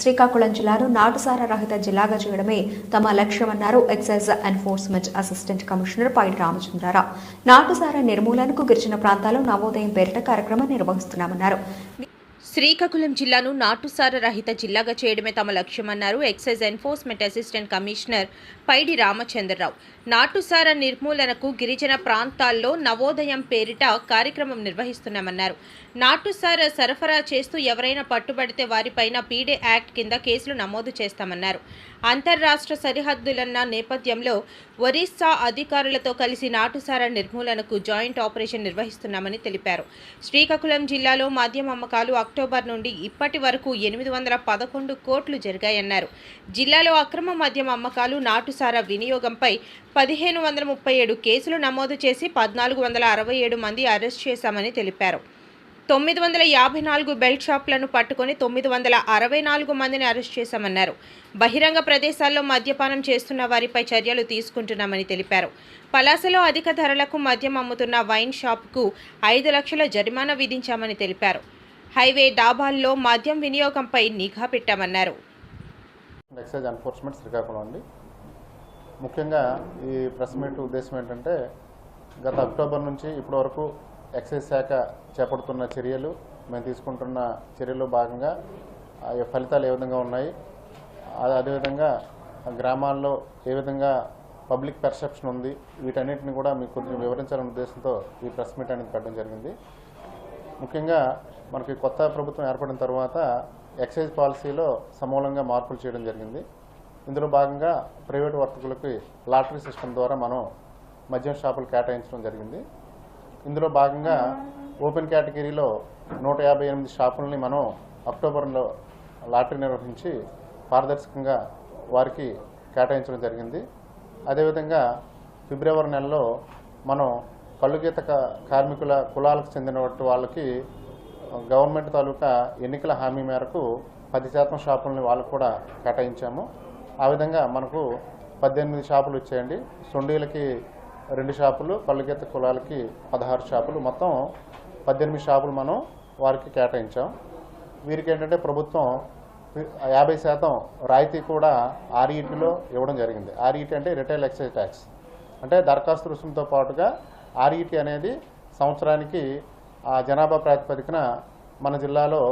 శ్రీకాకుళం జిల్లాను నాటుసారా రహిత జిల్లాగా చేయడమే తమ లక్ష్యమన్నారు excise enforcement assistant commissioner Paidi Ramachandrarao. నాటుసారా నిర్మూలనకు గిరిజన ప్రాంతాల్లో నవోదయం పేరిట కార్యక్రమం నిర్వహిస్తున్నామన్నారు. శ్రీకాకుళం జిల్లాను నాటుసార రహిత జిల్లాగా చేయడమే తమ లక్ష్యమన్నారు excise enforcement assistant commissioner Paidi Ramachandrarao. నాటుసార నిర్మూలనకు గిరిజన ప్రాంతాల్లో నవోదయం పేరిట కార్యక్రమం నిర్వహిస్తున్నామన్నారు. నాటుసార సరఫరా చేస్తూ ఎవరైనా పట్టుబడితే వారిపైన పీడే యాక్ట్ కింద కేసులు నమోదు చేస్తామన్నారు. అంతర్రాష్ట్ర సరిహద్దులన్న నేపథ్యంలో ఒరిస్సా అధికారులతో కలిసి నాటుసార నిర్మూలనకు జాయింట్ ఆపరేషన్ నిర్వహిస్తున్నామని తెలిపారు. శ్రీకాకుళం జిల్లాలో మద్యం అమ్మకాలు అక్టోబర్ నుండి ఇప్పటి వరకు ఎనిమిది వందల పదకొండు కోట్లు జరిగాయన్నారు. జిల్లాలో అక్రమ మద్యం అమ్మకాలు నాటుసార వినియోగంపై పదిహేను వందల ముప్పై ఏడు కేసులు నమోదు చేసి పద్నాలుగు వందల అరవై ఏడు మంది అరెస్ట్ చేశామని తెలిపారు. తొమ్మిది వందల యాభై నాలుగు బెల్ట్ షాప్లను పట్టుకొని తొమ్మిది వందల అరవై నాలుగు మందిని అరెస్ట్ చేశామన్నారు. బహిరంగ ప్రదేశాల్లో మద్యపానం చేస్తున్న వారిపై చర్యలు తీసుకుంటున్నామని తెలిపారు. పలాసలో అధిక ధరలకు మద్యం అమ్ముతున్న వైన్ షాప్కు ఐదు లక్షల జరిమానా విధించామని తెలిపారు. హైవే డాబాల్లో మద్యం వినియోగంపై నిఘా పెట్టామన్నారు. ఎక్సైజ్ ఎన్ఫోర్స్మెంట్ శ్రీకాకుళం అండి. ముఖ్యంగా ఈ ప్రెస్ మీట్ ఉద్దేశం ఏంటంటే గత అక్టోబర్ నుంచి ఇప్పటి వరకు ఎక్సైజ్ శాఖ చేపడుతున్న చర్యలు మేము తీసుకుంటున్న చర్యల్లో భాగంగా ఆ యొక్క ఫలితాలు ఏ విధంగా ఉన్నాయి అదేవిధంగా గ్రామాల్లో ఏ విధంగా పబ్లిక్ పర్సెప్షన్ ఉంది వీటన్నిటిని కూడా మీకు కొంచెం వివరించాలనే ఉద్దేశంతో ఈ ప్రెస్ మీట్ అనేది పెట్టడం జరిగింది. ముఖ్యంగా మనకి కొత్త ప్రభుత్వం ఏర్పడిన తర్వాత ఎక్సైజ్ పాలసీలో సమూలంగా మార్పులు చేయడం జరిగింది. ఇందులో భాగంగా ప్రైవేట్ వర్తకులకి లాటరీ సిస్టమ్ ద్వారా మనం మద్యం షాపులు కేటాయించడం జరిగింది. ఇందులో భాగంగా ఓపెన్ కేటగిరీలో నూట యాభై ఎనిమిది షాపుల్ని మనం అక్టోబర్లో లాటరీ నిర్వహించి పారదర్శకంగా వారికి కేటాయించడం జరిగింది. అదేవిధంగా ఫిబ్రవరి నెలలో మనం కళ్ళుగీత కార్మికుల కులాలకు చెందినటువంటి వాళ్ళకి గవర్నమెంట్ తాలూకా ఎన్నికల హామీ మేరకు పది శాతం షాపుల్ని వాళ్ళకు కూడా కేటాయించాము. ఆ విధంగా మనకు పద్దెనిమిది షాపులు వచ్చాయండి. సొండీలకి రెండు షాపులు కళ్ళుగీత కులాలకి పదహారు షాపులు. మొత్తం పద్దెనిమిది షాపులు మనం వారికి కేటాయించాం. వీరికి ఏంటంటే ప్రభుత్వం యాభై శాతం రాయితీ కూడా ఆర్ఈటీలో ఇవ్వడం జరిగింది. ఆర్ఈటీ అంటే రిటైల్ ఎక్సైజ్ ట్యాక్స్. అంటే దరఖాస్తు రుసుముతో పాటుగా ఆర్ఈటీ అనేది సంవత్సరానికి ఆ జనాభా ప్రాతిపదికన మన జిల్లాలో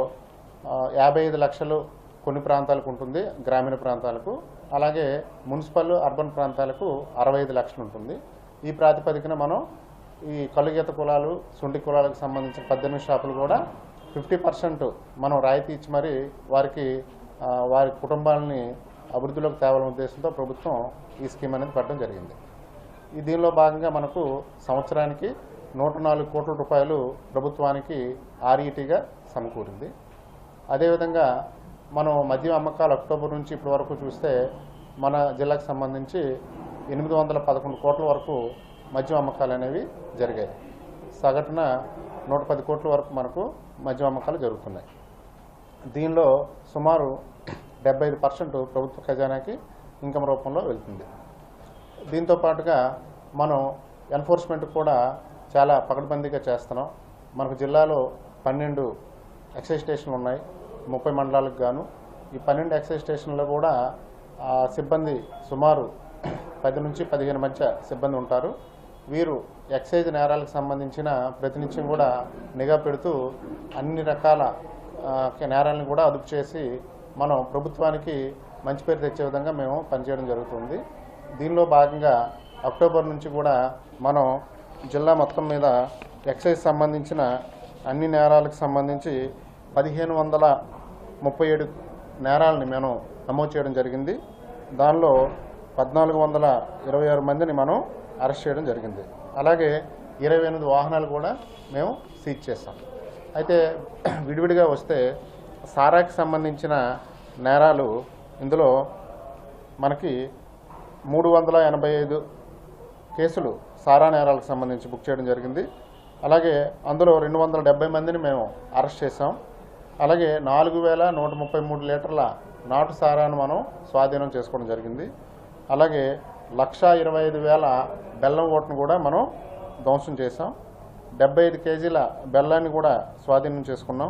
యాభై ఐదు లక్షలు కొన్ని ప్రాంతాలకు ఉంటుంది గ్రామీణ ప్రాంతాలకు. అలాగే మున్సిపల్ అర్బన్ ప్రాంతాలకు అరవై ఐదు లక్షలు ఉంటుంది. ఈ ప్రాతిపదికన మనం ఈ కలుగీత కులాలు సుండి కులాలకు సంబంధించిన పద్దెనిమిది షాపులు కూడా ఫిఫ్టీ పర్సెంట్ మనం రాయితీ ఇచ్చి మరి వారికి వారి కుటుంబాలని అభివృద్ధిలోకి తేవాలనే ఉద్దేశంతో ప్రభుత్వం ఈ స్కీమ్ అనేది పెట్టడం జరిగింది. ఈ దీనిలో భాగంగా మనకు సంవత్సరానికి నూట నాలుగు కోట్ల రూపాయలు ప్రభుత్వానికి ఆర్ఈటీగా సమకూరింది. అదేవిధంగా మనం మద్యం అమ్మకాలు అక్టోబర్ నుంచి ఇప్పటి వరకు చూస్తే మన జిల్లాకు సంబంధించి ఎనిమిది వందల పదకొండు కోట్ల వరకు మద్యం అమ్మకాలు అనేవి జరిగాయి. సగటున నూట పది కోట్ల వరకు మనకు మద్యం అమ్మకాలు జరుగుతున్నాయి. దీనిలో సుమారు డెబ్బై ఐదు పర్సెంట్ ప్రభుత్వ ఖజానాకి ఇన్కమ్ రూపంలో వెళ్తుంది. దీంతో పాటుగా మనం ఎన్ఫోర్స్మెంట్ కూడా చాలా పకడ్బందీగా చేస్తున్నాం. మనకు జిల్లాలో పన్నెండు ఎక్సైజ్ స్టేషన్లు ఉన్నాయి. ముప్పై మండలాలకు గాను ఈ పన్నెండు ఎక్సైజ్ స్టేషన్లో కూడా ఆ, సిబ్బంది సుమారు పది నుంచి పదిహేను మధ్య సిబ్బంది ఉంటారు. వీరు ఎక్సైజ్ నేరాలకు సంబంధించిన ప్రతినిత్యం కూడా నిఘా పెడుతూ అన్ని రకాల నేరాలను కూడా అదుపు చేసి మనం ప్రభుత్వానికి మంచి పేరు తెచ్చే విధంగా మేము పనిచేయడం జరుగుతుంది. దీనిలో భాగంగా అక్టోబర్ నుంచి కూడా మనం జిల్లా మొత్తం మీద ఎక్సైజ్ సంబంధించిన అన్ని నేరాలకు సంబంధించి పదిహేను వందల ముప్పై ఏడు నేరాలని మేము నమోదు చేయడం జరిగింది. దానిలో పద్నాలుగు వందల ఇరవై ఆరు మందిని మనం అరెస్ట్ చేయడం జరిగింది. అలాగే ఇరవై ఎనిమిది వాహనాలు కూడా మేము సీజ్ చేస్తాం అయితే విడివిడిగా వస్తే సారాకి సంబంధించిన నేరాలు ఇందులో మనకి మూడు వందల ఎనభై ఐదు కేసులు సారా నేరాలకు సంబంధించి బుక్ చేయడం జరిగింది. అలాగే అందులో రెండు వందల డెబ్బై మందిని మేము అరెస్ట్ చేసాం అలాగే నాలుగు వేల నూట ముప్పై మూడు లీటర్ల నాటు సారాను మనం స్వాధీనం చేసుకోవడం జరిగింది. అలాగే లక్ష ఇరవై ఐదు వేల బెల్లం ఓటును కూడా మనం ధ్వంసం చేసాం డెబ్బై ఐదు కేజీల బెల్లాన్ని కూడా స్వాధీనం చేసుకున్నాం.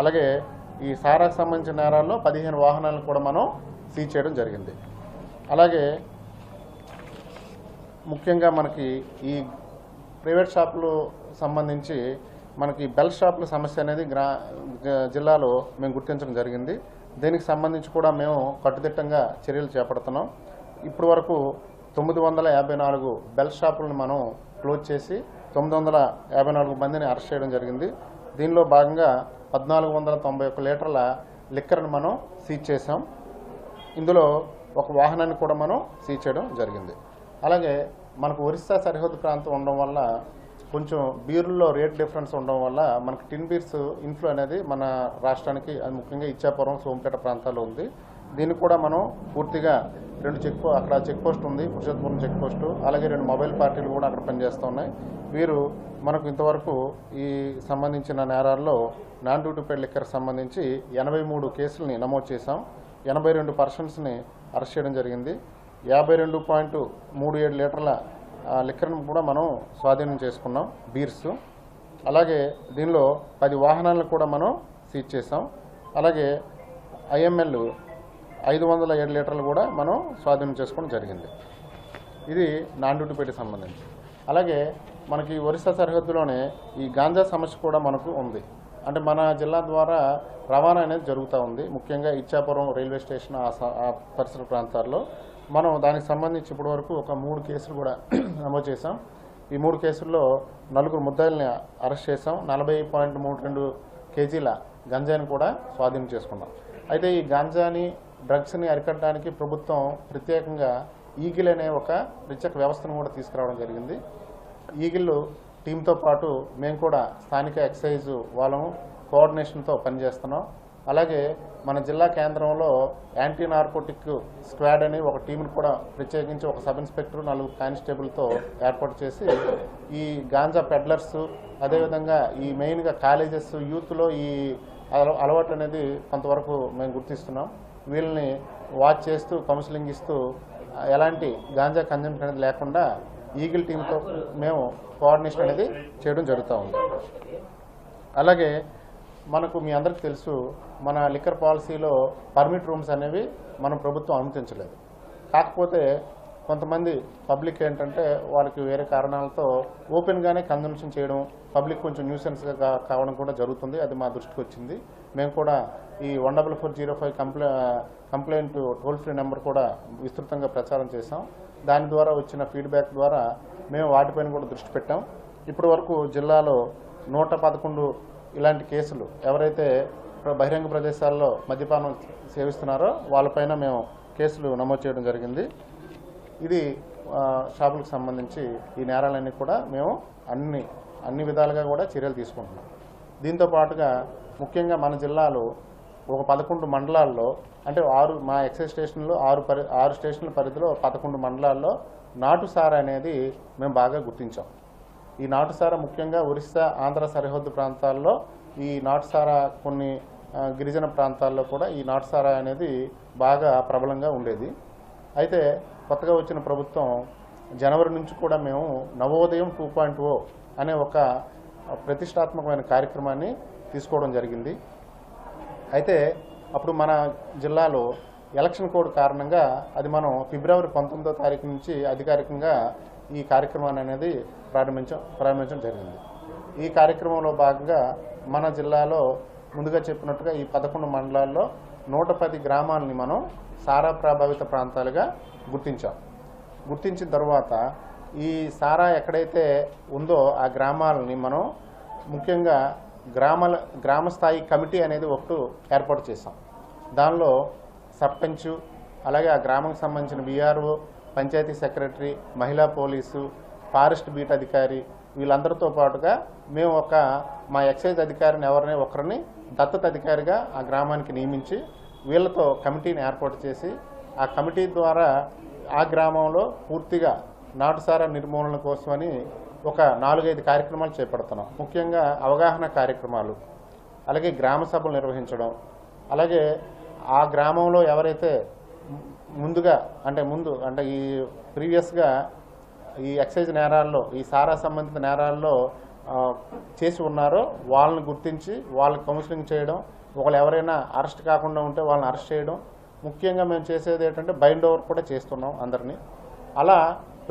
అలాగే ఈ సారాకు సంబంధించిన నేరాల్లో పదిహేను వాహనాలను కూడా మనం సీజ్ చేయడం జరిగింది. అలాగే ముఖ్యంగా మనకి ఈ ప్రైవేట్ షాపులు సంబంధించి మనకి బెల్ షాపుల సమస్య అనేది గ్రా జిల్లాలో మేము గుర్తించడం జరిగింది. దీనికి సంబంధించి కూడా మేము కట్టుదిట్టంగా చర్యలు చేపడుతున్నాం. ఇప్పటి వరకు తొమ్మిది వందల యాభై నాలుగు బెల్ షాపులను మనం క్లోజ్ చేసి తొమ్మిది వందల యాభై నాలుగు మందిని అరెస్ట్ చేయడం జరిగింది. దీనిలో భాగంగా పద్నాలుగు వందల తొంభై ఒక్క లీటర్ల లిక్కర్ని మనం సీజ్ చేసాం ఇందులో ఒక వాహనాన్ని కూడా మనం సీజ్ చేయడం జరిగింది. అలాగే మనకు ఒరిస్సా సరిహద్దు ప్రాంతం ఉండడం వల్ల కొంచెం బీరుల్లో రేట్ డిఫరెన్స్ ఉండడం వల్ల మనకు టిన్ బీర్స్ ఇన్ఫ్లో అనేది మన రాష్ట్రానికి అది ముఖ్యంగా ఇచ్చాపురం సోంపేట ప్రాంతాల్లో ఉంది. దీన్ని కూడా మనం పూర్తిగా రెండు చెక్ అక్కడ చెక్ పోస్ట్ ఉంది పురుషోత్తపురం చెక్ పోస్టు అలాగే రెండు మొబైల్ పార్టీలు కూడా అక్కడ పనిచేస్తూ ఉన్నాయి వీరు మనకు ఇంతవరకు ఈ సంబంధించిన నేరాల్లో నాన్ డ్యూటీ పెయిడ్ లిక్కర్ సంబంధించి ఎనభై మూడు కేసులని నమోదు చేశాం. ఎనభై రెండు పర్సన్స్ని అరెస్ట్ చేయడం జరిగింది. యాభై రెండు పాయింట్ మూడు ఏడు లీటర్ల లిక్కర్ను కూడా మనం స్వాధీనం చేసుకున్నాం బీర్స్. అలాగే దీనిలో పది వాహనాలను కూడా మనం సీజ్ చేసాం అలాగే ఐఎంఎల్ ఐదు వందల ఏడు లీటర్లు కూడా మనం స్వాధీనం చేసుకోవడం జరిగింది. ఇది నాన్ సంబంధించి. అలాగే మనకి ఒరిస్సా సరిహద్దులోనే ఈ గాంజా సమస్య కూడా మనకు ఉంది. అంటే మన జిల్లా ద్వారా రవాణా అనేది జరుగుతూ ఉంది. ముఖ్యంగా ఇచ్చాపురం రైల్వే స్టేషన్ ఆ పరిసర ప్రాంతాల్లో. మనం దానికి సంబంధించి ఇప్పటివరకు ఒక మూడు కేసులు కూడా నమోదు చేసాం ఈ మూడు కేసుల్లో నలుగురు ముద్దాయిల్ని అరెస్ట్ చేసాం నలభై పాయింట్ మూడు రెండు కేజీల గంజాని కూడా స్వాధీనం చేసుకున్నాం. అయితే ఈ గాంజాని డ్రగ్స్ని అరికట్టడానికి ప్రభుత్వం ప్రత్యేకంగా ఈగిల్ అనే ఒక ప్రత్యేక వ్యవస్థను కూడా తీసుకురావడం జరిగింది. ఈగిల్ టీంతో పాటు మేము కూడా స్థానిక ఎక్సైజ్ వాళ్ళము కోఆర్డినేషన్తో పనిచేస్తున్నాం. అలాగే మన జిల్లా కేంద్రంలో యాంటీ నార్కోటిక్ స్క్వాడ్ అని ఒక టీంని కూడా ప్రత్యేకించి ఒక సబ్ ఇన్స్పెక్టర్ నలుగురు కానిస్టేబుల్తో ఏర్పాటు చేసి ఈ గాంజా పెడ్లర్స్ అదేవిధంగా ఈ మెయిన్గా కాలేజెస్ యూత్లో ఈ అల- అలవాటు అనేది కొంతవరకు మేము గుర్తిస్తున్నాం. వీళ్ళని వాచ్ చేస్తూ కౌన్సిలింగ్ ఇస్తూ ఎలాంటి గాంజా కన్జంప్షన్ అనేది లేకుండా ఈగిల్ టీంతో మేము కోఆర్డినేషన్ అనేది చేయడం జరుగుతూ ఉంది. అలాగే మనకు మీ అందరికీ తెలుసు మన లిక్కర్ పాలసీలో పర్మిట్ రూమ్స్ అనేవి మనం ప్రభుత్వం అనుమతించలేదు. కాకపోతే కొంతమంది పబ్లిక్ ఏంటంటే వాళ్ళకి వేరే కారణాలతో ఓపెన్గానే కన్జంప్షన్ చేయడం పబ్లిక్ కొంచెం న్యూసెన్స్గా కావడం కూడా జరుగుతుంది. అది మా దృష్టికి వచ్చింది. మేము కూడా ఈ one double four zero five comply complaint toll free number కూడా విస్తృతంగా ప్రచారం చేశాం. దాని ద్వారా వచ్చిన ఫీడ్బ్యాక్ ద్వారా మేము వాటిపైన కూడా దృష్టి పెట్టాం. ఇప్పటి వరకు జిల్లాలో నూట పదకొండు ఇలాంటి కేసులు ఎవరైతే బహిరంగ ప్రదేశాల్లో మద్యపానం సేవిస్తున్నారో వాళ్ళపైన మేము కేసులు నమోదు చేయడం జరిగింది. ఇది షాపులకు సంబంధించి ఈ నేరాలన్నీ కూడా మేము అన్ని అన్ని విధాలుగా కూడా చర్యలు తీసుకుంటున్నాం. దీంతో పాటుగా ముఖ్యంగా మన జిల్లాలో ఒక పదకొండు మండలాల్లో అంటే ఆరు మా ఎక్సైజ్ స్టేషన్లో ఆరు పరి ఆరు స్టేషన్ల పరిధిలో పదకొండు మండలాల్లో నాటుసార అనేది మేము బాగా గుర్తించాం. ఈ నాటుసార ముఖ్యంగా ఒరిస్సా ఆంధ్ర సరిహద్దు ప్రాంతాల్లో ఈ నాటుసార కొన్ని గిరిజన ప్రాంతాల్లో కూడా ఈ నాటుసార అనేది బాగా ప్రబలంగా ఉండేది. అయితే కొత్తగా వచ్చిన ప్రభుత్వం జనవరి నుంచి కూడా మేము నవోదయం టూ పాయింట్ ఓ అనే ఒక ప్రతిష్టాత్మకమైన కార్యక్రమాన్ని తీసుకోవడం జరిగింది. అయితే అప్పుడు మన జిల్లాలో ఎలక్షన్ కోడ్ కారణంగా అది మనం ఫిబ్రవరి పంతొమ్మిదో తారీఖు నుంచి అధికారికంగా ఈ కార్యక్రమాన్ని అనేది ప్రారంభించ ప్రారంభించడం జరిగింది. ఈ కార్యక్రమంలో భాగంగా మన జిల్లాలో ముందుగా చెప్పినట్టుగా ఈ పదకొండు మండలాల్లో నూట పది గ్రామాలని మనం సారా ప్రభావిత ప్రాంతాలుగా గుర్తించాం. గుర్తించిన తర్వాత ఈ సారా ఎక్కడైతే ఉందో ఆ గ్రామాలని మనం ముఖ్యంగా గ్రామాల గ్రామ స్థాయి కమిటీ అనేది ఒకటి ఏర్పాటు చేశాం. దానిలో సర్పంచు అలాగే ఆ గ్రామంకి సంబంధించిన బీఆర్ఓ పంచాయతీ సెక్రటరీ మహిళా పోలీసు ఫారెస్ట్ బీట్ అధికారి వీళ్ళందరితో పాటుగా మేము ఒక మా ఎక్సైజ్ అధికారిని ఎవరిని ఒకరిని దత్తత అధికారిగా ఆ గ్రామానికి నియమించి వీళ్ళతో కమిటీని ఏర్పాటు చేసి ఆ కమిటీ ద్వారా ఆ గ్రామంలో పూర్తిగా నాటుసారా నిర్మూలన కోసమని ఒక నాలుగైదు కార్యక్రమాలు చేపడుతున్నాం. ముఖ్యంగా అవగాహన కార్యక్రమాలు అలాగే గ్రామ సభలు నిర్వహించడం అలాగే ఆ గ్రామంలో ఎవరైతే ముందుగా అంటే ముందు అంటే ఈ ప్రీవియస్గా ఈ ఎక్సైజ్ నేరాల్లో ఈ సారా సంబంధిత నేరాల్లో చేసి ఉన్నారో వాళ్ళని గుర్తించి వాళ్ళకి కౌన్సిలింగ్ చేయడం ఒకళ్ళు ఎవరైనా అరెస్ట్ కాకుండా ఉంటే వాళ్ళని అరెస్ట్ చేయడం ముఖ్యంగా మేము చేసేది ఏంటంటే బైండ్ ఓవర్ కూడా చేస్తున్నాం అందరినీ. అలా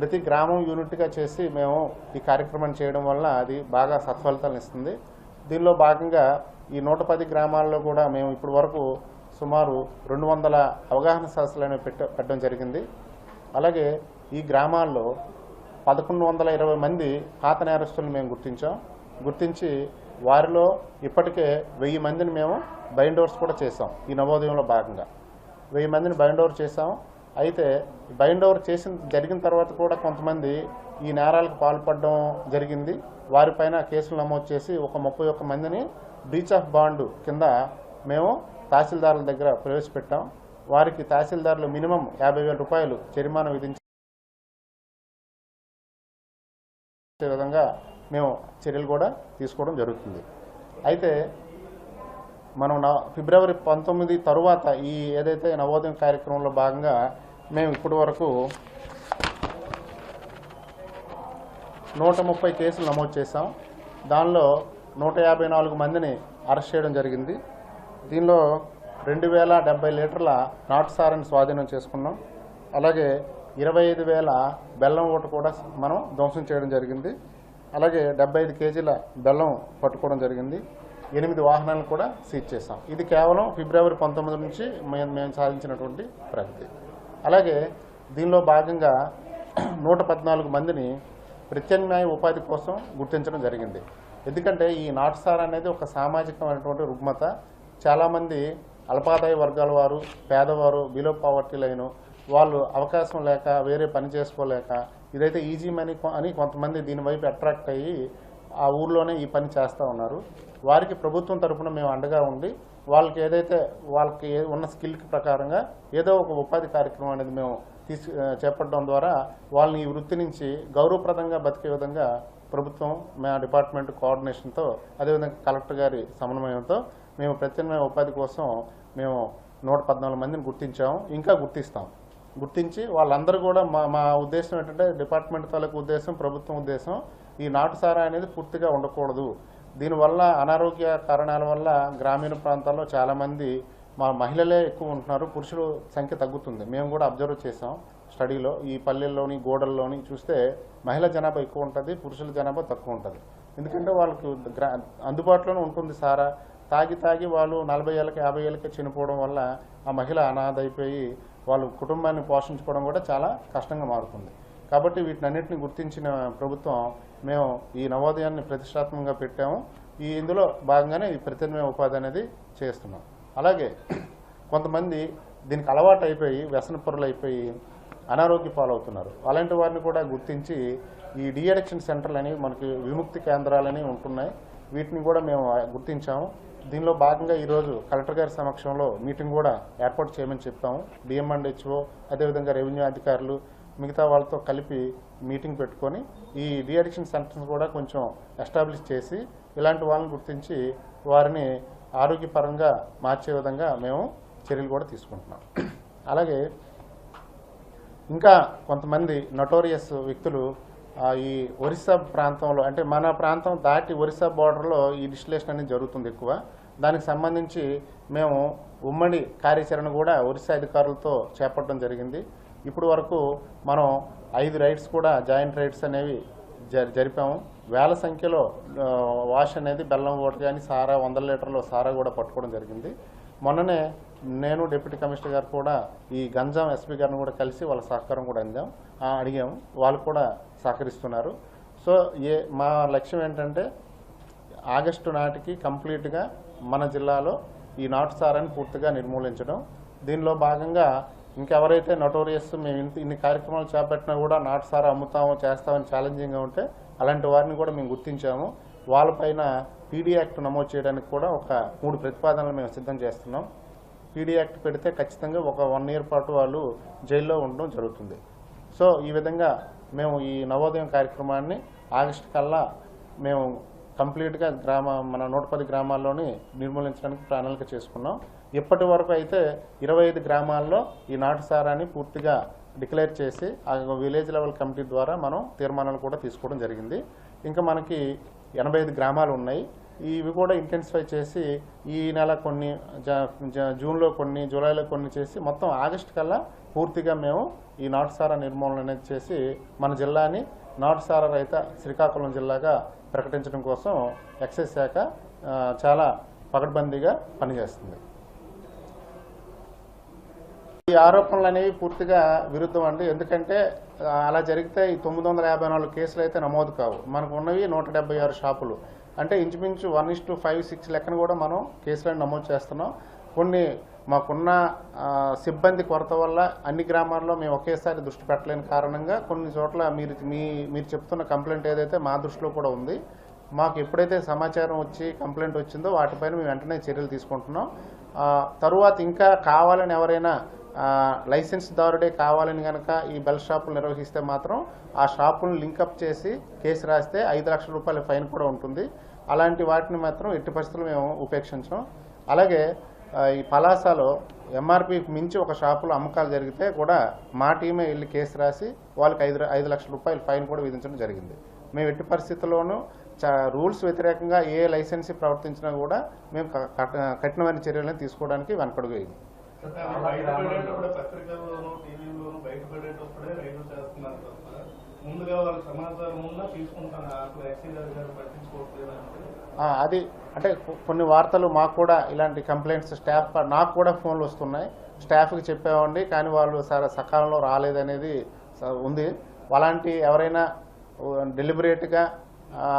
ప్రతి గ్రామం యూనిట్గా చేసి మేము ఈ కార్యక్రమం చేయడం వల్ల అది బాగా సత్ఫలితాలను ఇస్తుంది. దీనిలో భాగంగా ఈ నూట పది గ్రామాల్లో కూడా మేము ఇప్పటి వరకు సుమారు రెండు వందల అవగాహన సదస్సులను పెట్ట పెట్టడం జరిగింది. అలాగే ఈ గ్రామాల్లో పదకొండు వందల ఇరవై మంది పాత నేరస్తులను మేము గుర్తించాం. గుర్తించి వారిలో ఇప్పటికే వెయ్యి మందిని మేము బైండోర్స్ కూడా చేసాం ఈ నవోదయంలో భాగంగా వెయ్యి మందిని బైండోర్ చేసాం అయితే బైండ్ ఓవర్ చేసిన జరిగిన తర్వాత కూడా కొంతమంది ఈ నేరాలకు పాల్పడడం జరిగింది. వారిపైన కేసులు నమోదు చేసి ఒక ముప్పై ఒక్క మందిని బ్రీచ్ ఆఫ్ బాండ్ కింద మేము తహసీల్దారుల దగ్గర ప్రవేశపెట్టాం. వారికి తహసీల్దారులు మినిమం యాభై వేల రూపాయలు జరిమానా విధించే విధంగా మేము చర్యలు కూడా తీసుకోవడం జరుగుతుంది. అయితే మనం నా ఫిబ్రవరి పంతొమ్మిది తరువాత ఈ ఏదైతే నవోదయం కార్యక్రమంలో భాగంగా మేము ఇప్పటి వరకు నూట ముప్పై కేసులు నమోదు చేశాం. దానిలో నూట యాభై నాలుగు మందిని అరెస్ట్ చేయడం జరిగింది. దీనిలో రెండు వేల డెబ్బై లీటర్ల నాటు సారాన్ని స్వాధీనం చేసుకున్నాం. అలాగే ఇరవై ఐదు వేల బెల్లం ఓటు కూడా మనం ధ్వంసం చేయడం జరిగింది. అలాగే డెబ్బై ఐదు కేజీల బెల్లం పట్టుకోవడం జరిగింది. ఎనిమిది వాహనాలను కూడా సీజ్ చేశాం. ఇది కేవలం ఫిబ్రవరి పంతొమ్మిది నుంచి మేము మేము సాధించినటువంటి ప్రగతి. అలాగే దీనిలో భాగంగా నూట పద్నాలుగు మందిని ప్రత్యామ్నాయ ఉపాధి కోసం గుర్తించడం జరిగింది. ఎందుకంటే ఈ నాటుసార్ అనేది ఒక సామాజికమైనటువంటి రుగ్మత. చాలామంది అల్పాదాయ వర్గాల వారు పేదవారు బిలో పావర్టీ లైన్ వాళ్ళు అవకాశం లేక వేరే పని చేసుకోలేక ఇదైతే ఈజీ మనీ అని కొంతమంది దీని వైపు అట్రాక్ట్ అయ్యి ఆ ఊర్లోనే ఈ పని చేస్తూ ఉన్నారు. వారికి ప్రభుత్వం తరపున మేము అండగా ఉండి వాళ్ళకి ఏదైతే వాళ్ళకి ఉన్న స్కిల్కి ప్రకారంగా ఏదో ఒక ఉపాధి కార్యక్రమం అనేది మేము తీసు చేపట్టడం ద్వారా వాళ్ళని ఈ వృత్తి నుంచి గౌరవప్రదంగా బతికే విధంగా ప్రభుత్వం మా డిపార్ట్మెంట్ కోఆర్డినేషన్తో అదేవిధంగా కలెక్టర్ గారి సమన్వయంతో మేము ప్రత్యామ్నాయ ఉపాధి కోసం మేము నూట పద్నాలుగు మందిని గుర్తించాము ఇంకా గుర్తిస్తాం. గుర్తించి వాళ్ళందరూ కూడా మా మా ఉద్దేశం ఏంటంటే డిపార్ట్మెంట్ తాలూకు ఉద్దేశం ప్రభుత్వం ఉద్దేశం ఈ నాటు సారా అనేది పూర్తిగా ఉండకూడదు. దీనివల్ల అనారోగ్య కారణాల వల్ల గ్రామీణ ప్రాంతాల్లో చాలామంది మా మహిళలే ఎక్కువ ఉంటున్నారు. పురుషుల సంఖ్య తగ్గుతుంది. మేము కూడా అబ్జర్వ్ చేసాం స్టడీలో. ఈ పల్లెల్లోని గోడల్లోని చూస్తే మహిళా జనాభా ఎక్కువ ఉంటుంది పురుషుల జనాభా తక్కువ ఉంటుంది. ఎందుకంటే వాళ్ళకి గ్రా అందుబాటులోనే ఉంటుంది సారా. తాగి తాగి వాళ్ళు నలభై ఏళ్ళకి యాభై ఏళ్ళకి చనిపోవడం వల్ల ఆ మహిళ అనాథ అయిపోయి వాళ్ళు కుటుంబాన్ని పోషించుకోవడం కూడా చాలా కష్టంగా మారుతుంది. కాబట్టి వీటినన్నింటిని గుర్తించిన ప్రభుత్వం మేము ఈ నవోదయాన్ని ప్రతిష్టాత్మకంగా పెట్టాము. ఈ ఇందులో భాగంగానే ఈ ప్రత్యామ్నాయ ఉపాధి అనేది చేస్తున్నాం. అలాగే కొంతమంది దీనికి అలవాటు అయిపోయి వ్యసనపరులు అయిపోయి అనారోగ్య పాలవుతున్నారు. అలాంటి వారిని కూడా గుర్తించి ఈ డీఅడిక్షన్ సెంటర్లు మనకి విముక్తి కేంద్రాలని ఉంటున్నాయి. వీటిని కూడా మేము గుర్తించాము. దీనిలో భాగంగా ఈరోజు కలెక్టర్ గారి సమక్షంలో మీటింగ్ కూడా ఏర్పాటు చేయమని చెప్పాము డిఎం అండ్ హెచ్ఓ అదేవిధంగా రెవెన్యూ అధికారులు మిగతా వాళ్ళతో కలిపి మీటింగ్ పెట్టుకొని ఈ రీఅడిక్షన్ సెంటర్స్ కూడా కొంచెం ఎస్టాబ్లిష్ చేసి ఇలాంటి వాళ్ళని గుర్తించి వారిని ఆరోగ్యపరంగా మార్చే విధంగా మేము చర్యలు కూడా తీసుకుంటున్నాం. అలాగే ఇంకా కొంతమంది నటోరియస్ వ్యక్తులు ఈ ఒరిస్సా ప్రాంతంలో అంటే మన ప్రాంతం దాటి ఒరిస్సా బార్డర్లో ఈ డిస్టిలేషన్ అనేది జరుగుతుంది ఎక్కువ. దానికి సంబంధించి మేము ఉమ్మడి కార్యాచరణ కూడా ఒరిస్సా అధికారులతో చేపట్టడం జరిగింది. ఇప్పుడు వరకు మనం ఐదు రైడ్స్ కూడా జాయింట్ రైడ్స్ అనేవి జరిపాము. వేల సంఖ్యలో వాష్ అనేది బెల్లం ఓటు కానీ సారా వందల లీటర్లు సారా కూడా పట్టుకోవడం జరిగింది. మొన్ననే నేను డిప్యూటీ కమిషనర్ గారు కూడా ఈ గంజాం ఎస్పీ గారిని కూడా కలిసి వాళ్ళ సహకారం కూడా అందాం అడిగాము. వాళ్ళు కూడా సహకరిస్తున్నారు. సో ఏ మా లక్ష్యం ఏంటంటే ఆగస్టు నాటికి కంప్లీట్గా మన జిల్లాలో ఈ నాటు సారాన్ని పూర్తిగా నిర్మూలించడం. దీనిలో భాగంగా ఇంకెవరైతే నటోరియస్ మేము ఇంత ఇన్ని కార్యక్రమాలు చేపట్టినా కూడా నాటు సారా అమ్ముతాము చేస్తామని ఛాలెంజింగ్గా ఉంటే అలాంటి వారిని కూడా మేము గుర్తించాము. వాళ్ళపైన పీడీ యాక్ట్ నమోదు చేయడానికి కూడా ఒక మూడు ప్రతిపాదనలు మేము సిద్ధం చేస్తున్నాం. పీడీ యాక్ట్ పెడితే ఖచ్చితంగా ఒక వన్ ఇయర్ పాటు వాళ్ళు జైల్లో ఉండడం జరుగుతుంది. సో ఈ విధంగా మేము ఈ నవోదయం కార్యక్రమాన్ని ఆగస్టు కల్లా మేము కంప్లీట్గా గ్రామ మన నూట పది గ్రామాల్లోని నిర్మూలించడానికి ప్రణాళిక చేసుకున్నాం. ఇప్పటి వరకు అయితే ఇరవై ఐదు గ్రామాల్లో ఈ నాటు సారాన్ని పూర్తిగా డిక్లేర్ చేసి ఆ విలేజ్ లెవెల్ కమిటీ ద్వారా మనం తీర్మానాలు కూడా తీసుకోవడం జరిగింది. ఇంకా మనకి ఎనభై ఐదు గ్రామాలు ఉన్నాయి. ఇవి కూడా ఇంటెన్సిఫై చేసి ఈ నెల కొన్ని జ- జూన్లో కొన్ని జూలైలో కొన్ని చేసి మొత్తం ఆగస్టు కల్లా పూర్తిగా మేము ఈ నాటుసారా నిర్మూలన అనేది చేసి మన జిల్లాని నాటుసారా రైత శ్రీకాకుళం జిల్లాగా ప్రకటించడం కోసం ఎక్సైజ్ శాఖ చాలా పకడ్బందీగా పనిచేస్తుంది. ఈ ఆరోపణలు అనేవి పూర్తిగా విరుద్ధం అండి. ఎందుకంటే అలా జరిగితే ఈ తొమ్మిది వందల యాభై నాలుగు కేసులు అయితే నమోదు కావు. మనకు ఉన్నవి నూట డెబ్బై ఆరు షాపులు. అంటే ఇంచుమించు one is to five six లెక్కన కూడా మనం కేసులను నమోదు చేస్తున్నాం. కొన్ని మాకున్న సిబ్బంది కొరత వల్ల అన్ని గ్రామాల్లో మేము ఒకేసారి దృష్టి పెట్టలేని కారణంగా కొన్ని చోట్ల మీరు మీ మీరు చెప్తున్న కంప్లైంట్ ఏదైతే మా దృష్టిలో కూడా ఉంది మాకు ఎప్పుడైతే సమాచారం వచ్చి కంప్లైంట్ వచ్చిందో వాటిపైన మేము వెంటనే చర్యలు తీసుకుంటున్నాం. తరువాత ఇంకా కావాలని ఎవరైనా లైసెన్స్దారుడే లైసెన్స్ దారుడే కావాలని కనుక ఈ బెల్ షాపులు నిర్వహిస్తే మాత్రం ఆ షాపులను లింకప్ చేసి కేసు రాస్తే ఐదు లక్షల రూపాయల ఫైన్ కూడా ఉంటుంది. అలాంటి వాటిని మాత్రం ఎట్టి పరిస్థితులు మేము ఉపేక్షించాం. అలాగే ఈ పలాసలో ఎంఆర్పి మించి ఒక షాపులో అమ్మకాలు జరిగితే కూడా మా టీమే వెళ్ళి కేసు రాసి వాళ్ళకి ఐదు ఐదు లక్షల రూపాయలు ఫైన్ కూడా విధించడం జరిగింది. మేము ఎట్టి పరిస్థితుల్లోనూ రూల్స్ వ్యతిరేకంగా ఏ లైసెన్స్ ప్రవర్తించినా కూడా మేము కఠినమైన చర్యలను తీసుకోవడానికి వెనకడుగు వేయము బయటపడేటప్పుడే పత్రికల్లోనూ టీవీలోనూ బయటపడేటప్పుడే రైతులు చేస్తున్నారు ముందుగా వాళ్ళకి సమాచారం ఉన్నా తీసుకుంటాను. అసలు ఎక్సైజ్ అధికారులు పట్టించుకోవట్లేదు అంటే? అది అంటే కొన్ని వార్తలు మాకు కూడా ఇలాంటి కంప్లైంట్స్ స్టాఫ్ నాకు కూడా ఫోన్లు వస్తున్నాయి. స్టాఫ్కి చెప్పామండి కానీ వాళ్ళు సార్ సకాలంలో రాలేదనేది ఉంది. అలాంటి ఎవరైనా డెలిబరేట్గా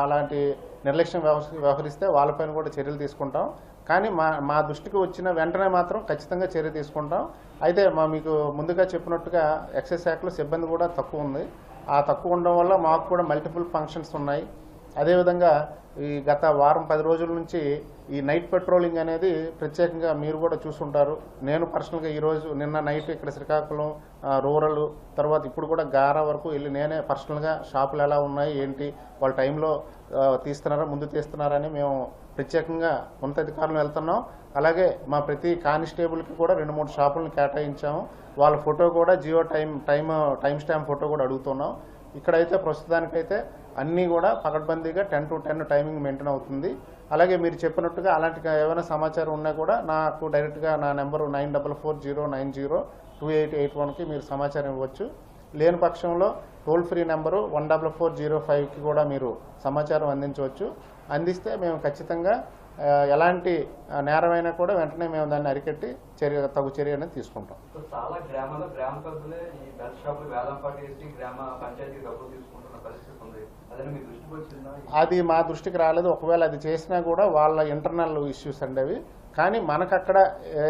అలాంటి నిర్లక్ష్యం వ్యవహరిస్తే వాళ్ళపైన కూడా చర్యలు తీసుకుంటాం. కానీ మా మా దృష్టికి వచ్చిన వెంటనే మాత్రం ఖచ్చితంగా చర్య తీసుకుంటాం. అయితే మా మీకు ముందుగా చెప్పినట్టుగా ఎక్సైజ్ శాఖలో సిబ్బంది కూడా తక్కువ ఉంది. ఆ తక్కువ ఉండడం వల్ల మాకు కూడా మల్టిపుల్ ఫంక్షన్స్ ఉన్నాయి. అదేవిధంగా ఈ గత వారం పది రోజుల నుంచి ఈ నైట్ పెట్రోలింగ్ అనేది ప్రత్యేకంగా మీరు కూడా చూసుంటారు. నేను పర్సనల్గా ఈరోజు నిన్న నైట్ ఇక్కడ శ్రీకాకుళం రూరల్ తర్వాత ఇప్పుడు కూడా గారా వరకు వెళ్ళి నేనే పర్సనల్గా షాపులు ఎలా ఉన్నాయి ఏంటి వాళ్ళ టైంలో తీస్తున్నారా ముందు తీస్తున్నారని మేము ప్రత్యేకంగా ఉన్నతాధికారులు వెళ్తున్నాం. అలాగే మా ప్రతి కానిస్టేబుల్కి కూడా రెండు మూడు షాపులను కేటాయించాము. వాళ్ళ ఫోటో కూడా geo time time time stamp photo కూడా అడుగుతున్నాం. ఇక్కడైతే ప్రస్తుతానికైతే అన్నీ కూడా పకడ్బందీగా ten to ten timing maintain అవుతుంది. అలాగే మీరు చెప్పినట్టుగా అలాంటి ఏమైనా సమాచారం ఉన్నా కూడా నాకు డైరెక్ట్గా నా number nine double four zero nine zero two eight eight వన్కి మీరు సమాచారం ఇవ్వచ్చు. లేని పక్షంలో toll free number one double four zero ఫైవ్కి కూడా మీరు సమాచారం అందించవచ్చు. అందిస్తే మేము ఖచ్చితంగా ఎలాంటి నేరమైనా కూడా వెంటనే మేము దాన్ని అరికట్టి చర్య తగు చర్య అనేది తీసుకుంటాం. సో చాలా గ్రామాల్లో గ్రామ పెద్దలే ఈ బెల్ట్ షాపులు వేలం పాటేసి గ్రామ పంచాయతీ డబ్బులు తీసుకుంటున్న పరిస్థితి ఉంది. అదే మీ దృష్టికి వచ్చిందా? అది మా దృష్టికి రాలేదు. ఒకవేళ అది చేసినా కూడా వాళ్ళ ఇంటర్నల్ ఇష్యూస్ అండి అవి కానీ మనకు అక్కడ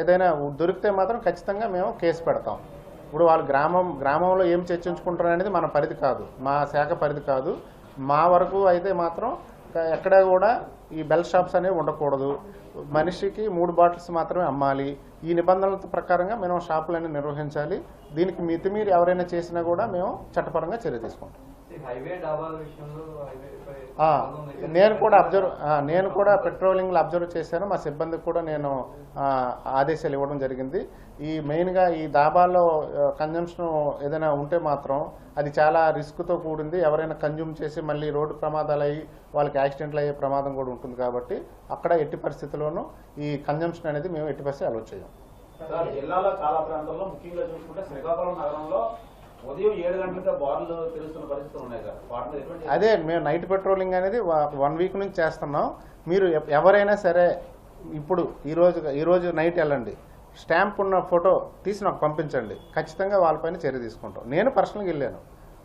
ఏదైనా దొరికితే మాత్రం ఖచ్చితంగా మేము కేసు పెడతాం. ఇప్పుడు వాళ్ళు గ్రామం గ్రామంలో ఏం చర్చించుకుంటారు అనేది మన పరిధి కాదు. మా శాఖ పరిధి కాదు. మా వరకు అయితే మాత్రం ఎక్కడ కూడా ఈ బెల్ షాప్స్ అనేవి ఉండకూడదు. మనిషికి మూడు బాటిల్స్ మాత్రమే అమ్మాలి. ఈ నిబంధనల ప్రకారంగా మేము షాపులన్నీ నిర్వహించాలి. దీనికి మితిమీరి ఎవరైనా చేసినా కూడా మేము చట్టపరంగా చర్య తీసుకుంటాం. నేను కూడా అబ్జర్వ్ నేను కూడా పెట్రోలింగ్లో అబ్జర్వ్ చేశాను. మా సిబ్బందికి కూడా నేను ఆదేశాలు ఇవ్వడం జరిగింది. ఈ మెయిన్గా ఈ దాబాల్లో కన్జంప్షన్ ఏదైనా ఉంటే మాత్రం అది చాలా రిస్క్తో కూడింది. ఎవరైనా కన్జ్యూమ్ చేసి మళ్ళీ రోడ్డు ప్రమాదాలు అయ్యి వాళ్ళకి యాక్సిడెంట్లు అయ్యే ప్రమాదం కూడా ఉంటుంది కాబట్టి అక్కడ ఎట్టి పరిస్థితుల్లోనూ ఈ కన్జంప్షన్ అనేది మేము ఎట్టి పరిస్థితి అలౌ చేయం సార్ జిల్లాలో చాలా ప్రాంతాల్లో ముఖ్యంగా చూసుకుంటే శ్రీకాకుళం నగరంలో అదే మేము నైట్ పెట్రోలింగ్ అనేది వన్ వీక్ నుంచి చేస్తున్నాం. మీరు ఎవరైనా సరే ఇప్పుడు ఈరోజు ఈరోజు నైట్ వెళ్ళండి. స్టాంప్ ఉన్న ఫోటో తీసి నాకు పంపించండి. ఖచ్చితంగా వాళ్ళపైన చర్య తీసుకుంటాం. నేను పర్సనల్గా వెళ్ళాను.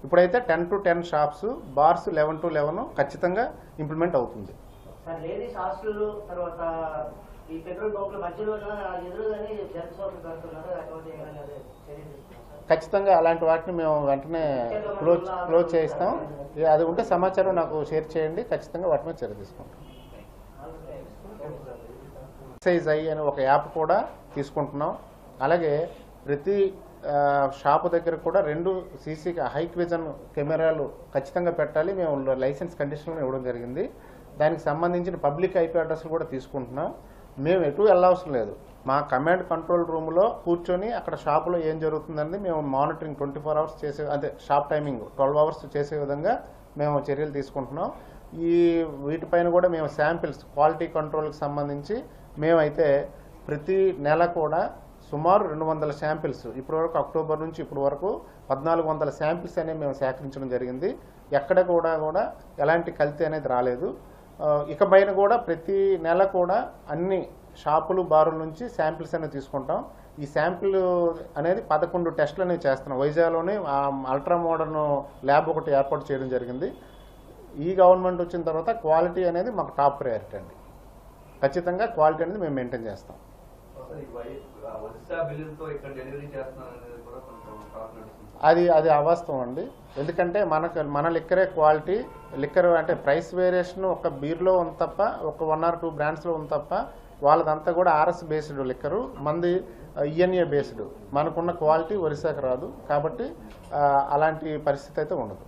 ఇప్పుడైతే ten to ten shops bars eleven to eleven ఖచ్చితంగా ఇంప్లిమెంట్ అవుతుంది. ఈ పెట్రోల్ మధ్యలో ఎదురుగానే జెంట్స్ హాస్టల్ ఖచ్చితంగా అలాంటి వాటిని మేము వెంటనే క్లోజ్ క్లోజ్ చేయిస్తాం. ఇక అది ఉంటే సమాచారం నాకు షేర్ చేయండి. ఖచ్చితంగా వాటి మీద చర్య తీసుకుంటాం. ఎక్సైజ్ ఐ అని ఒక యాప్ కూడా తీసుకుంటున్నాం. అలాగే ప్రతి షాప్ షాపు దగ్గర కూడా రెండు సీసీ హైక్ విజన్ కెమెరాలు ఖచ్చితంగా పెట్టాలి. మేము లైసెన్స్ కండిషన్లో ఇవ్వడం జరిగింది. దానికి సంబంధించిన పబ్లిక్ ఐపీ అడ్రస్లు కూడా తీసుకుంటున్నాం. మేము ఎటు వెళ్ళవసరం లేదు. మా కమాండ్ కంట్రోల్ రూమ్లో కూర్చొని అక్కడ షాపులో ఏం జరుగుతుందని మేము మానిటరింగ్ ట్వంటీ ఫోర్ అవర్స్ చేసే అదే షాప్ టైమింగ్ ట్వెల్వ్ అవర్స్ చేసే విధంగా మేము చర్యలు తీసుకుంటున్నాం. ఈ వీటిపైన కూడా మేము శాంపిల్స్ క్వాలిటీ కంట్రోల్కి సంబంధించి మేమైతే ప్రతి నెల కూడా సుమారు రెండు వందల శాంపిల్స్ ఇప్పటివరకు అక్టోబర్ నుంచి ఇప్పటి వరకు పద్నాలుగు వందల శాంపిల్స్ అనేవి మేము సేకరించడం జరిగింది. ఎక్కడ కూడా కూడా ఎలాంటి కల్తీ అనేది రాలేదు. ఇక ఇకపైన కూడా ప్రతి నెల కూడా అన్ని షాపులు బారుల నుంచి శాంపిల్స్ అనేది తీసుకుంటాం. ఈ శాంపిల్ అనేది పదకొండు టెస్టులు అనేవి చేస్తున్నాం. వైజాగ్లోనే అల్ట్రా మోడర్న్ ల్యాబ్ ఒకటి ఏర్పాటు చేయడం జరిగింది. ఈ గవర్నమెంట్ వచ్చిన తర్వాత క్వాలిటీ అనేది మాకు టాప్ ప్రయారిటీ అండి. ఖచ్చితంగా క్వాలిటీ అనేది మేము మెయింటైన్ చేస్తాం. అది అది అవాస్తవం అండి. ఎందుకంటే మనకు మన లిక్కరే క్వాలిటీ లిక్కర్ అంటే ప్రైస్ వేరియేషన్ ఒక బీర్లో ఉంది తప్ప ఒక వన్ ఆర్ టూ బ్రాండ్స్లో ఉంది తప్ప వాళ్ళదంతా కూడా ఆర్ఎస్ బేస్డ్ లిక్కరు మంది ఈఎన్ఏ బేస్డ్. మనకున్న క్వాలిటీ ఒరిస్సాకు రాదు. కాబట్టి అలాంటి పరిస్థితి అయితే ఉండదు.